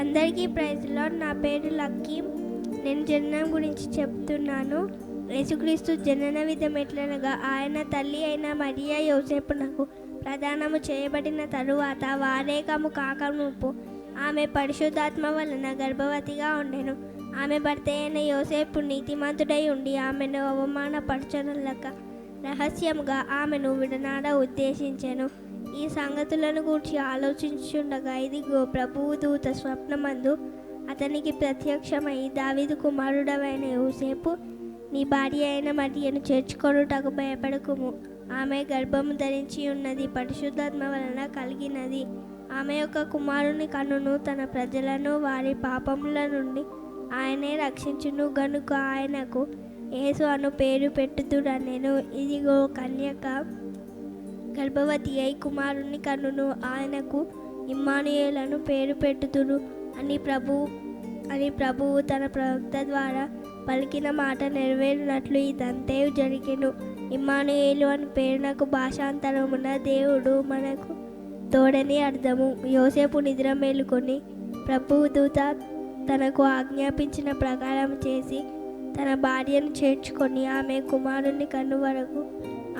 అందరికీ ప్రైజ్లో నా పేరు లక్కీ. నేను జననం గురించి చెప్తున్నాను. యేసుక్రీస్తు జనన విధం ఎట్లనగా ఆయన తల్లి అయిన మరియా యోసేపునకు ప్రదానము చేయబడిన తరువాత వారేకము కాకముపు ఆమె పరిశుద్ధాత్మ వలన గర్భవతిగా ఉండెను. ఆమె భర్త అయిన యోసేపు నీతిమంతుడై ఉండి ఆమెను అవమానపరచనులక రహస్యముగా ఆమెను విడనాడ ఉద్దేశించెను. ఈ సంగతులను గూర్చి ఆలోచించుండగా ఇదిగో ప్రభువు దూత స్వప్నమందు అతనికి ప్రత్యక్షమై దావిదు కుమారుడవైన యోసేపు నీ భార్య అయిన మరియను చేర్చుకొనుటకు భయపడకుము. ఆమె గర్భము ధరించి ఉన్నది పరిశుద్ధాత్మ వలన కలిగినది. ఆమె యొక్క కుమారుని కన్నును తన ప్రజలను వారి పాపముల నుండి ఆయనే రక్షించును. గనుక ఆయనకు యేసు అను పేరు పెట్టుదురనెను. ఇదిగో కన్యక గర్భవతి అయి కుమారుని కన్నును ఆయనకు ఇమ్మానుయేలను పేరు పెట్టుదురు అని ప్రభు అని ప్రభువు తన ప్రవక్త ద్వారా పలికిన మాట నెరవేరినట్లు ఇదంతే జరిగెను. ఇమ్మానుయేలు అని పేరునకు భాషాంతరమున దేవుడు మనకు తోడని అర్థము. యోసేపు నిద్ర మేలుకొని ప్రభువు దూత తనకు ఆజ్ఞాపించిన ప్రకారం చేసి తన భార్యను చేర్చుకొని ఆమె కుమారుని కన్ను వరకు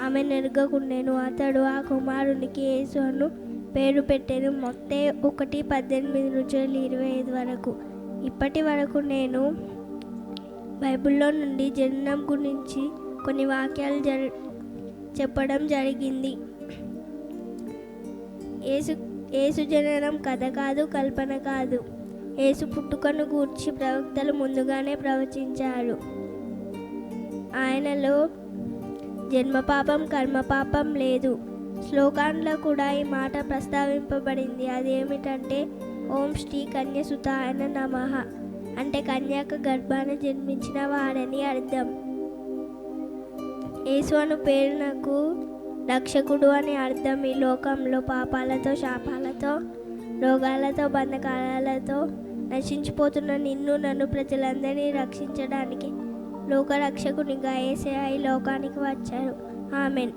ఆమె నెరగకుండెను. అతడు ఆ కుమారునికి యేసు అను పేరు పెట్టాను. మొత్తే ఒకటి పద్దెనిమిది నుంచి ఇరవై ఐదు వరకు. ఇప్పటి వరకు నేను బైబిల్లో నుండి జననం గురించి కొన్ని వాక్యాలు జరి చెప్పడం జరిగింది. ఏసు ఏసు జననం కథ కాదు కల్పన కాదు. ఏసు పుట్టుకను గూర్చి ప్రవక్తలు ముందుగానే ప్రవచించారు. ఆయనలో జన్మపాపం కర్మపాపం లేదు. శ్లోకాల్లో కూడా ఈ మాట ప్రస్తావింపబడింది. అదేమిటంటే ఓం శ్రీ కన్యసుతాయన నమ. నమః అంటే కన్యాక గర్భాన జన్మించిన వాడని అర్థం. యేసు అను పేరునకు రక్షకుడు అని అర్థం. ఈ లోకంలో పాపాలతో శాపాలతో రోగాలతో బంధకాలతో నశించిపోతున్న నిన్ను నన్ను ప్రజలందరినీ రక్షించడానికి లోకరక్షకునిగా ఏసే ఈ లోకానికి వచ్చారు. ఆమెన్.